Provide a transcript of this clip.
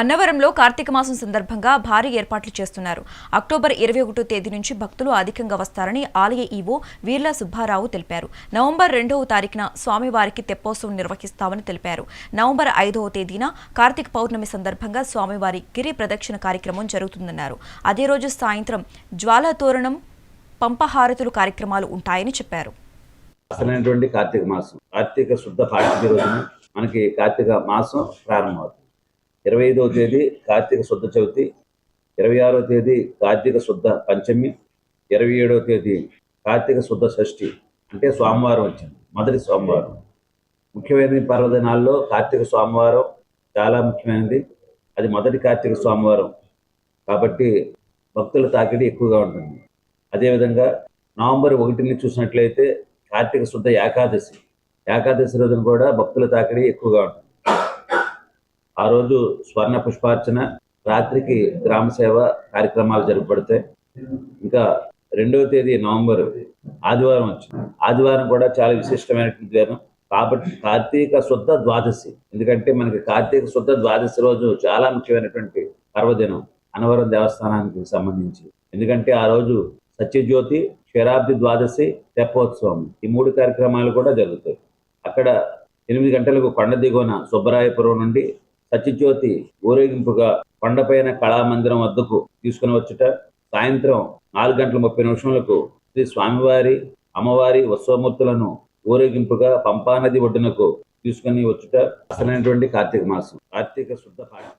అన్నవరంలో కార్తీక మాసం సందర్భంగా భారీ ఏర్పాట్లు చేస్తున్నారు. అక్టోబర్ ఇరవై ఒకటో తేదీ నుంచి భక్తులు అధికంగా వస్తారని ఆలయ ఈవో వీర్ల సుబ్బారావు తెలిపారు. నవంబర్ రెండవ తారీఖున స్వామివారికి తెప్పోత్సవం నిర్వహిస్తామని తెలిపారు. నవంబర్ ఐదవ తేదీన కార్తీక పౌర్ణమి సందర్భంగా స్వామివారి గిరి ప్రదక్షిణ కార్యక్రమం జరుగుతుందన్నారు. అదే రోజు సాయంత్రం జ్వాలతోరణం పంపహారతులు కార్యక్రమాలు ఉంటాయని చెప్పారు. కార్తీక మాసం. కార్తీక శుద్ధ పాఠ్య రోజున మనకి కార్తీక మాసం ప్రారంభమవుతుంది. ఇరవై ఐదవ తేదీ కార్తీక శుద్ధ చవితి ఇరవై ఆరో తేదీ కార్తీక శుద్ధ పంచమి ఇరవై ఏడవ తేదీ కార్తీక శుద్ధ షష్ఠి అంటే సోమవారం వచ్చింది మొదటి సోమవారం. ముఖ్యమైన పర్వదినాల్లో కార్తీక సోమవారం చాలా ముఖ్యమైనది. అది మొదటి కార్తీక సోమవారం. కాబట్టి భక్తుల తాకిడి ఎక్కువగా ఉంటుంది. అదేవిధంగా నవంబర్ ఒకటిని చూసినట్లయితే కార్తీక శుద్ధ ఏకాదశి. ఏకాదశి రోజున కూడా భక్తుల తాకిడి ఎక్కువగా ఉంటుంది. ఆ రోజు స్వర్ణ పుష్పార్చన రాత్రికి గ్రామ సేవ కార్యక్రమాలు జరపబడతాయి ఇంకా రెండవ తేదీ నవంబర్ ఆదివారం వచ్చింది. ఆదివారం కూడా చాలా విశిష్టమైనటువంటి దినం. కాబట్టి కార్తీక శుద్ధ ద్వాదశి. ఎందుకంటే మనకి కార్తీక శుద్ధ ద్వాదశి రోజు చాలా ముఖ్యమైనటువంటి పర్వదినం అనవరం దేవస్థానానికి సంబంధించి. ఎందుకంటే ఆ రోజు సత్యజ్యోతి క్షీరాబ్ది ద్వాదశి తెప్పోత్సవం ఈ మూడు కార్యక్రమాలు కూడా జరుగుతాయి. అక్కడ ఎనిమిది గంటలకు కొండ దిగువన సుబ్బరాయపురం నుండి సత్యజ్యోతి ఊరేగింపుగా కొండపైన కళామందిరం వద్దకు తీసుకుని వచ్చుట సాయంత్రం నాలుగు గంటల ముప్పై నిమిషములకు శ్రీ స్వామివారి అమ్మవారి ఉత్సవమూర్తులను ఊరేగింపుగా పంపానది ఒడ్డునకు తీసుకుని వచ్చుట అసలైనటువంటి కార్తీక మాసం. కార్తీక శుద్ధ పాఠం